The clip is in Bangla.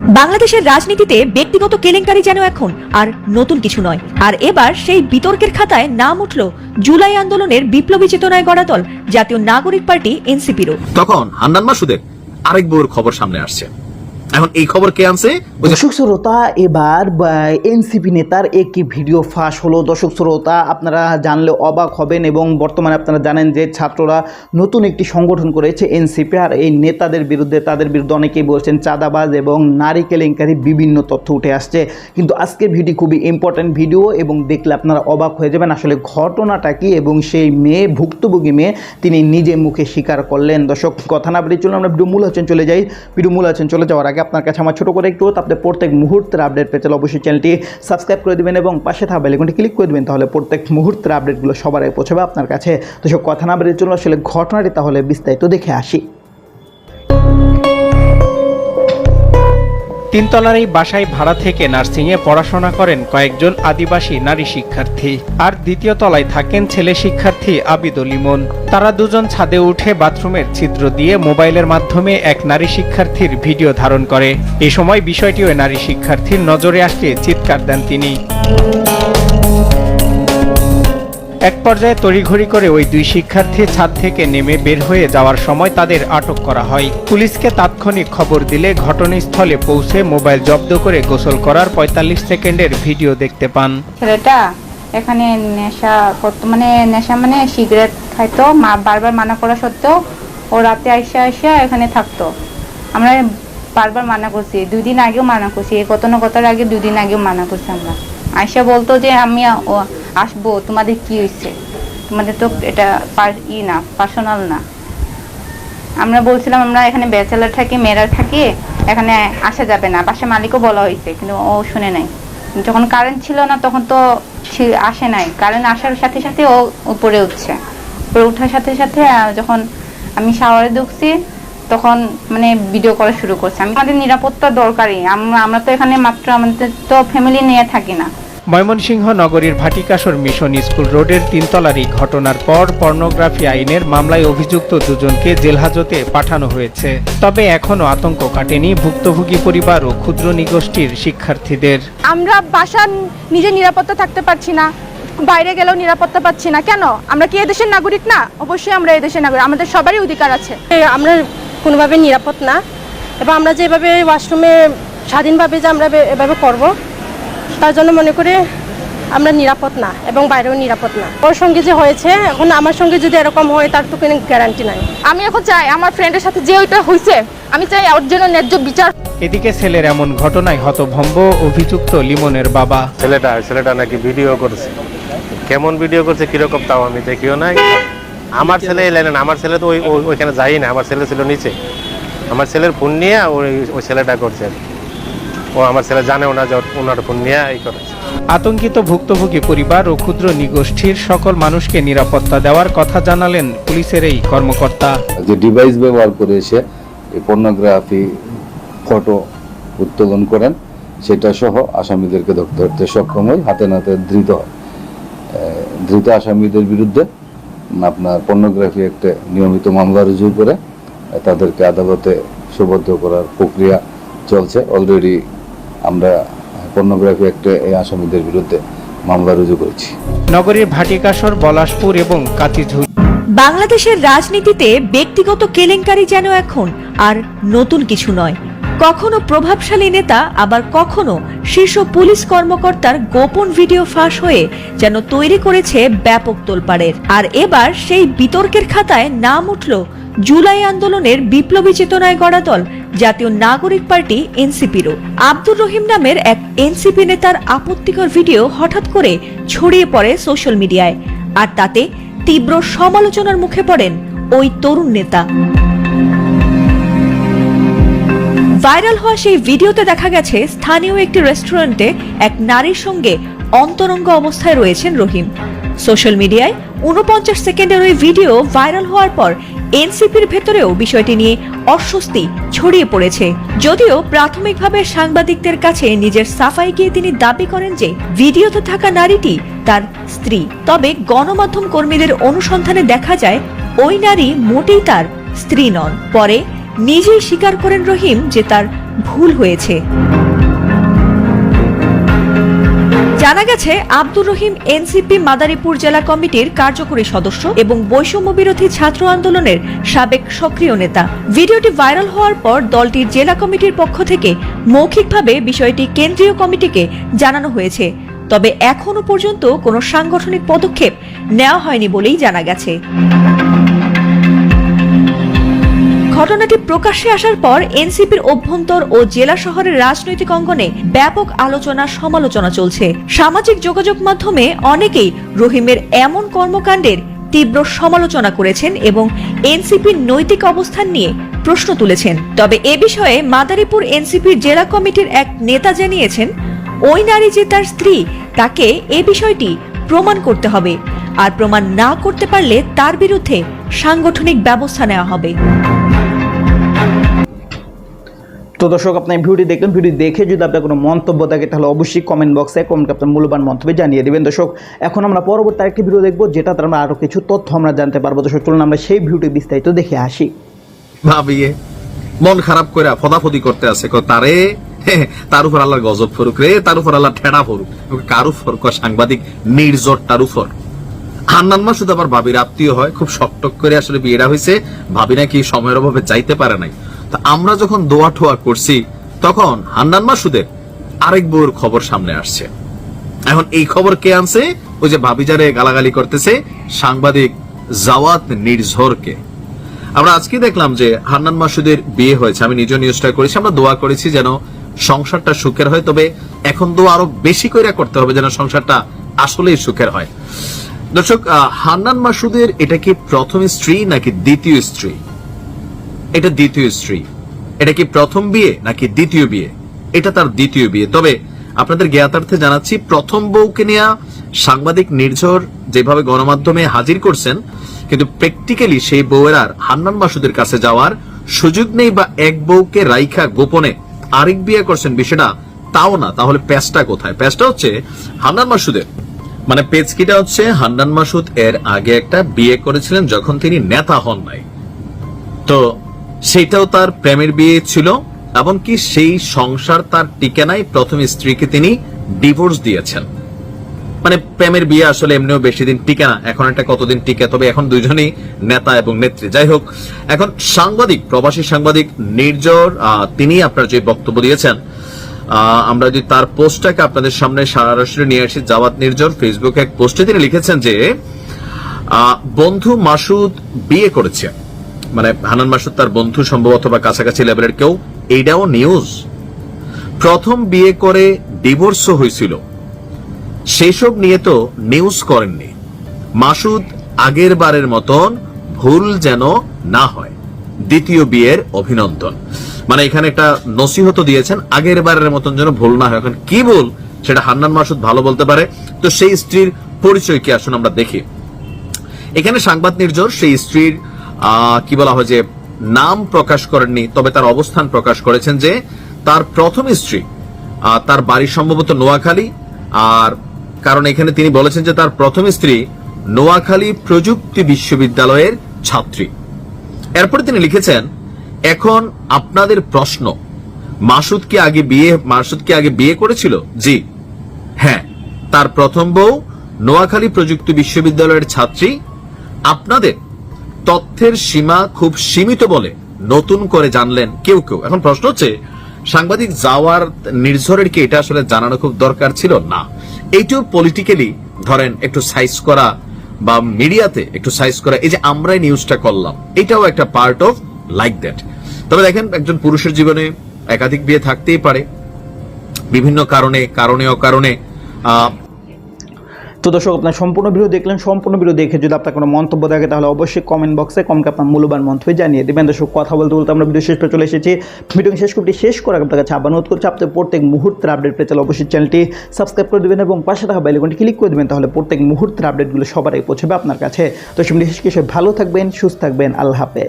বাংলাদেশের রাজনীতিতে ব্যক্তিগত কেলেঙ্কারি যেন এখন আর নতুন কিছু নয়। আর এবার সেই বিতর্কের খাতায় নাম উঠল জুলাই আন্দোলনের বিপ্লবী চেতনায় গড়া দল, জাতীয় নাগরিক পার্টি, এনসিপিরও। তখন হান্নান মাসুদের আরেক বউর খবর সামনে আসছে। এখন এই খবর কে আনছে? দর্শক শ্রোতা, এবার এনসিপি নেতার একটি ভিডিও ফাঁস হলো। দর্শক শ্রোতা, আপনারা জানলে অবাক হবেন এবং বর্তমানে আপনারা জানেন যে ছাত্ররা নতুন একটি সংগঠন করেছে এনসিপি। আর এই নেতাদের বিরুদ্ধে, তাদের বিরুদ্ধে অনেকেই বলছেন চাঁদাবাজ এবং নারী কেলেঙ্কারি বিভিন্ন তথ্য উঠে আসছে। কিন্তু আজকের ভিডিও খুবই ইম্পর্ট্যান্ট ভিডিও এবং দেখলে আপনারা অবাক হয়ে যাবেন আসলে ঘটনাটা কি এবং সেই মেয়ে, ভুক্তভোগী মেয়ে, তিনি নিজে মুখে স্বীকার করলেন। দর্শক, কথা না বেরিয়ে চলুন, আমরা ভিডিও মূল আছেন চলে যাই। ভিডিও মূল আছেন চলে যাওয়ার আগে আপনার কাছে আমার ছোটো করে একটু আপনি প্রত্যেক মুহূর্তের আপডেট পেতে অবশ্যই চ্যানেলটি সাবস্ক্রাইব করে দেবেন এবং পাশে থাকা বেলেকনটি ক্লিক করে দেবেন, তাহলে প্রত্যেক মুহূর্তের আপডেটগুলো সবার আগে পৌঁছাবে আপনার কাছে। তো সব কথা না বেরিয়ে চলুন, আসলে ঘটনাটি তাহলে বিস্তারিত দেখে আসি। তিনতলার এই বাসায় ভাড়া থেকে নার্সিংয়ে পড়াশোনা করেন কয়েকজন আদিবাসী নারী শিক্ষার্থী। আর দ্বিতীয় তলায় থাকেন ছেলে শিক্ষার্থী আবিদুল ইমন। তারা দুজন ছাদে উঠে বাথরুমের ছিদ্র দিয়ে মোবাইলের মাধ্যমে এক নারী শিক্ষার্থীর ভিডিও ধারণ করে। এ সময় বিষয়টি ওই নারী শিক্ষার্থীর নজরে আসতে চিৎকার দেন তিনি। এক পর্যায়ে তড়িঘড়ি করে ওই দুই শিক্ষার্থী ছাদ থেকে নেমে বের হয়ে যাওয়ার সময় তাদের আটক করা হয়। পুলিশকে তাৎক্ষণিক খবর দিলে ঘটনাস্থলে পৌঁছে মোবাইল জব্দ করে গোসল করার পঁয়তাল্লিশ সেকেন্ডের ভিডিও দেখতে পান। ছেলেটা এখানে নেশা করতো মানে নেশা মানে সিগারেট খাইতো, মা বারবার মানা করা সত্ত্বেও ও রাতে আইসা আইসা এখানে থাকতো। আমরা বারবার মানা করছি দুই দিন আগেও মানা করছি এই কত না কতার আগে দুই দিন আগেও মানা করছি আমরা। আইসা বলতো যে আমি আসব? তোমাদের কি হয়েছে? তোমাদের তো এটা ই না পার্সোনাল না। আমরা বলছিলাম আমরা এখানে ব্যাচেলার থাকি, মেয়েরা থাকি, এখানে আসা যাবে না। বাসা মালিকও বলা হয়েছে, কিন্তু ও শুনে নাই। যখন কারেন্ট ছিল না, তখন তো আসে নাই। কারেন্ট আসার সাথে সাথে ও উপরে উঠছে। উপরে ওঠার সাথে সাথে যখন আমি শাওয়ারে ঢুকছি, তখন মানে ভিডিও করা শুরু করছে। আমি আমাদের নিরাপত্তা দরকারই। আমরা আমরা তো এখানে মাত্র আমাদের তো ফ্যামিলি নিয়ে থাকি না। ময়মনসিংহ নগরীর ভাটিকাসর মিশন স্কুল রোডের তিনতলার এই ঘটনার পর পর্নোগ্রাফি আইনের মামলায় অভিযুক্ত দুজনকে জেলহাজতে পাঠানো হয়েছে। তবে এখনও আতঙ্ক কাটেনি ভুক্তভোগী পরিবার ও ক্ষুদ্র নিগোষ্ঠীর শিক্ষার্থীদের। আমরা বাসার নিজে নিরাপত্তা থাকতে পারছি না বাইরে গেলেও নিরাপত্তা পাচ্ছি না। কেন? আমরা কি এদেশের নাগরিক না? অবশ্যই আমরা এদেশের নাগরিক আমাদের সবারই অধিকার আছে। আমরা কোনোভাবে নিরাপদ না। এবং আমরা যেভাবে ওয়াশরুমে স্বাধীনভাবে যে আমরা এভাবে করব তার জন্য মনে করে আমরা নিরাপদ না এবং বাইরেও নিরাপদ না। ওর সঙ্গে যে হয়েছে এখন আমার সঙ্গে যদি এরকম হয় তার তো কোনো গ্যারান্টি নাই। আমি এখন চাই আমার ফ্রেন্ডের সাথে যে ওইটা হয়েছে আমি চাই ওর জন্য ন্যায্য বিচার এদিকে ছেলের এমন ঘটনায় হতভম্ব অভিযুক্ত লিমনের বাবা। ছেলেটা ছেলেটা নাকি ভিডিও করছে। কেমন ভিডিও করছে কীরকম তাও আমি দেখিও নাই। আমার ছেলে এই লাইনে না, আমার ছেলে তো ওই ওই- ওইখানে যাই না আমার ছেলে ছিল নিচে। আমার ছেলের ফোন নিয়ে ওই ওই ছেলেটা করছে ও আমার ছেলে জানেও না যে ওনার ফোন নিয়ে এই করেছে। আতঙ্কিত ভুক্তভোগী পরিবার ও ক্ষুদ্র নিগোষ্ঠীর সকল মানুষকে নিরাপত্তা দেওয়ার কথা জানালেন পুলিশের এই কর্মকর্তা। যে ডিভাইস ব্যবহার করে এসে এই পর্নোগ্রাফি ফটো উত্তোলন করেন সেটা সহ আসামিদেরকে ধরতে ধরতে সক্ষম হয় হাতে নাতে ধৃত হয়। ধৃত আসামিদের বিরুদ্ধে আপনার পর্নোগ্রাফি একটা নিয়মিত মামলা রুজু করে তাদেরকে আদালতে সুবদ্ধ করার প্রক্রিয়া চলছে। অলরেডি পর্নোগ্রাফি একটা এই আসামিদের বিরুদ্ধে মামলা রুজু করেছি। নগরীর ভাটিকাসর বলাশপুর এবং কাতিঝুল বাংলাদেশের রাজনীতিতে ব্যক্তিগত কেলেঙ্কারি যেন এখন আর নতুন কিছু নয়। কখনো প্রভাবশালী নেতা, আবার কখনো শীর্ষ পুলিশ কর্মকর্তার গোপন ভিডিও ফাঁস হয়ে যেন তৈরি করেছে ব্যাপক তোলপাড়ের। আর এবার সেই বিতর্কের খাতায় নাম উঠল জুলাই আন্দোলনের বিপ্লবী চেতনায় গড়া দল, জাতীয় নাগরিক পার্টি এনসিপিরও। আব্দুর রহিম নামের এক এনসিপি নেতার আপত্তিকর ভিডিও হঠাৎ করে ছড়িয়ে পড়ে সোশ্যাল মিডিয়ায়। আর তাতে তীব্র সমালোচনার মুখে পড়েন ওই তরুণ নেতা। ভাইরাল হওয়া সেই ভিডিওতে দেখা গেছে স্থানীয় একটি রেস্টুরেন্টে এক নারীর সঙ্গে অন্তরঙ্গ অবস্থায় রয়েছেন রহিম। সোশ্যাল মিডিয়ায় উনপঞ্চাশ সেকেন্ডের ওই ভিডিও ভাইরাল হওয়ার পর এনসিপির ভেতরেও বিষয়টি নিয়ে অস্বস্তি ছড়িয়ে পড়েছে। যদিও প্রাথমিকভাবে সাংবাদিকদের কাছে নিজের সাফাই গিয়ে তিনি দাবি করেন যে ভিডিওতে থাকা নারীটি তার স্ত্রী। তবে গণমাধ্যম কর্মীদের অনুসন্ধানে দেখা যায়, ওই নারী মোটেই তার স্ত্রী নন। পরে নিজেই স্বীকার করেন রহিম যে তার ভুল হয়েছে। জানা গেছে, আব্দুর রহিম এনসিপি মাদারীপুর জেলা কমিটির কার্যকরী সদস্য এবং বৈষম্য বিরোধী ছাত্র আন্দোলনের সাবেক সক্রিয় নেতা। ভিডিওটি ভাইরাল হওয়ার পর দলটির জেলা কমিটির পক্ষ থেকে মৌখিকভাবে বিষয়টি কেন্দ্রীয় কমিটিকে জানানো হয়েছে। তবে এখনও পর্যন্ত কোনো সাংগঠনিক পদক্ষেপ নেওয়া হয়নি বলেই জানা গেছে। ঘটনাটি প্রকাশ্যে আসার পর এনসিপির অভ্যন্তর ও জেলা শহরের রাজনৈতিক অঙ্গনে ব্যাপক আলোচনা সমালোচনা চলছে। সামাজিক যোগাযোগ মাধ্যমে অনেকেই রহিমের এমন কর্মকাণ্ডের তীব্র সমালোচনা করেছেন এবং এনসিপির নৈতিক অবস্থান নিয়ে প্রশ্ন তুলেছেন। তবে এ বিষয়ে মাদারীপুর এনসিপির জেলা কমিটির এক নেতা জানিয়েছেন, ওই নারী যে তার স্ত্রী, তাকে এ বিষয়টি প্রমাণ করতে হবে। আর প্রমাণ না করতে পারলে তার বিরুদ্ধে সাংগঠনিক ব্যবস্থা নেওয়া হবে। তো দর্শক আপনার ভিডিওটি দেখলেন ভিডিও দেখে যদি আপনার কোনো মন্তব্য থাকে, তাহলে অবশ্যই কমেন্ট বক্সে কমেন্ট আপনার মূল্যবান মন্তব্য জানিয়ে দেবেন। দর্শক, এখন আমরা পরবর্তী আরেকটি ভিডিও দেখব, যেটাতে আমরা আরও কিছু তথ্য আমরা জানতে পারব। দর্শক, চলুন আমরা সেই ভিডিওটি বিস্তারিত দেখে আসি। ভাবিয়ে মন খারাপ করে ফদাফদি করতে আছে। তারে তার উপর আল্লাহর গজব ফরুক রে, তার উপর আল্লাহ ঠেড়া ফরুক কারু ফরক সাংবাদিক নির্জর তার উপর। হান্নান শুধু আবার ভাবির আত্মীয় হয়, খুব শকটক করে আসলে বিয়েটা হয়েছে ভাবি নাকি সময়ের অভাবে যাইতে পারে নাই। তা আমরা যখন দোয়া ঠোয়া করছি, তখন হান্নান মাসুদের আরেক বউর খবর সামনে আসছে। এখন এই খবর কে আনছে? ওই যে ভাবি যারে গালাগালি করতেছে সাংবাদিক জাওয়াত নির্ঝরকে। আমরা আজকে দেখলাম যে হান্নান মাসুদের বিয়ে হয়েছে। আমি নিজ নিউজটা করেছি, আমরা দোয়া করেছি যেন সংসারটা সুখের হয়, তবে এখন দোয়া আরও বেশি করে করতে হবে যেন সংসারটা আসলেই সুখের হয়। দর্শক হান্নান মাসুদের এটা কি প্রথম স্ত্রী নাকি দ্বিতীয় স্ত্রী? এটা দ্বিতীয় স্ত্রী। এটা কি প্রথম বিয়ে নাকি দ্বিতীয় বিয়ে? এটা তার দ্বিতীয় বিয়ে। তবে আপনাদের জ্ঞাতার্থে জানাচ্ছি, প্রথম বউকে নিয়ে সাংবাদিক নির্ঝর যেভাবে গণমাধ্যমে হাজির করছেন, কিন্তু প্র্যাকটিক্যালি সেই বউয়ের আর হান্নান মাসুদের কাছে যাওয়ার সুযোগ নেই বা এক বউকে রাইখা গোপনে আরেক বিয়ে করছেন বিষয়টা তাও না। তাহলে প্যাচটা কোথায়? প্যাচটা হচ্ছে হান্নান মাসুদের। মানে পেচকিটা হচ্ছে হান্নান মাসুদ এর আগে একটা বিয়ে করেছিলেন যখন তিনি নেতা হন নাই। তো সেটাও তার প্রেমের বিয়ে ছিল, এমনকি সেই সংসার তার টিকে নাই, প্রথম স্ত্রীকে তিনি ডিভোর্স দিয়েছেন। মানে প্রেমের বিয়ে আসলে এমনিও বেশি দিন টিকে না, এখন একটা কতদিন টিকে, তবে এখন দুজনেই নেতা এবং নেত্রী। যাই হোক, এখন সাংবাদিক, প্রবাসী সাংবাদিক নির্জর তিনি আপনার যে বক্তব্য দিয়েছেন আমরা যদি তার পোস্টটাকে আপনাদের সামনে সরাসরি নিয়ে আসি, জাওয়াত নির্জর ফেসবুকে এক পোস্টে তিনি লিখেছেন যে বন্ধু মাসুদ বিয়ে করেছে। মানে হানান মাসুদ তার বন্ধু সম্ভবত বা কাছাকাছি লেভেলের কেউ, এইটাও নিউজ প্রথম বিয়ে করে ডিভোর্সও হয়েছিল। সেসব নিয়ে তো নিউজ করেননি। মাসুদ আগের বারের মতন ভুল যেন না হয়। দ্বিতীয় বিয়ের অভিনন্দন। মানে এখানে একটা নসিহত দিয়েছেন, আগের বারের মতন যেন ভুল না হয়। এখন কি ভুল? সেটা হান্নান মাসুদ ভালো বলতে পারে। তো সেই স্ত্রীর পরিচয় কি? আসুন আমরা দেখি। এখানে সাংবাদ নির্জর সেই স্ত্রীর কি বলা হয় যে, নাম প্রকাশ করেননি, তবে তার অবস্থান প্রকাশ করেছেন যে, তার প্রথম স্ত্রী তার বাড়ি সম্ভবত নোয়াখালী, আর কারণ এখানে তিনি বলেছেন যে, তার প্রথম স্ত্রী নোয়াখালী প্রযুক্তি বিশ্ববিদ্যালয়ের ছাত্রী। এরপরে তিনি লিখেছেন, এখন আপনাদের প্রশ্ন, মাসুদ কি আগে বিয়ে, মাসুদ কি আগে বিয়ে করেছিল? জি। হ্যাঁ তার প্রথম বউ নোয়াখালী প্রযুক্তি বিশ্ববিদ্যালয়ের ছাত্রী, আপনাদের তথ্যের সীমা খুব সীমিত বলে নতুন করে জানলেন কেউ কেউ। এখন প্রশ্ন হচ্ছে, সাংবাদিক যাওয়ার নির্ঝরের কি এটা আসলে জানানো খুব দরকার ছিল? না। এইটাও পলিটিক্যালি ধরেন একটু সাইজ করা বা মিডিয়াতে একটু সাইজ করা, এই যে আমরাই নিউজটা করলাম, এটাও একটা পার্ট অফ লাইক দ্যাট তবে দেখেন, একজন পুরুষের জীবনে একাধিক বিয়ে থাকতেই পারে। বিভিন্ন কারণে কারণে, অকারণে তো দর্শক, আপনার সম্পূর্ণ ভিডিও দেখলেন, সম্পূর্ণ ভিডিও দেখে যদি আপনার কোনো মন্তব্য থাকে, তাহলে অবশ্যই কমেন্ট বক্সে কমকে আপনার মূল্যবান মন্তব্য জানিয়ে দেবেন। দর্শক, কথা বলতে বলতে আমরা ভিডিও শেষ করে চলে এসেছি। ভিডিও শেষ করতে, শেষ করে আপনার কাছে আবার অনুরোধ করছি আপনি প্রত্যেক মুহূর্তের আপডেট পেতে চাইলে অবশ্যই চ্যানেলটি সাবস্ক্রাইব করে দেবেন এবং পাশে থাকা বেলাইকনটি ক্লিক করে দেবেন, তাহলে প্রত্যেক মুহূর্তের আপডেটগুলো সবার আগে পৌঁছবে আপনার কাছে। তো সেমনি শেষ ভালো থাকবেন, সুস্থ থাকবেন, আল্লাহ হাফেজ।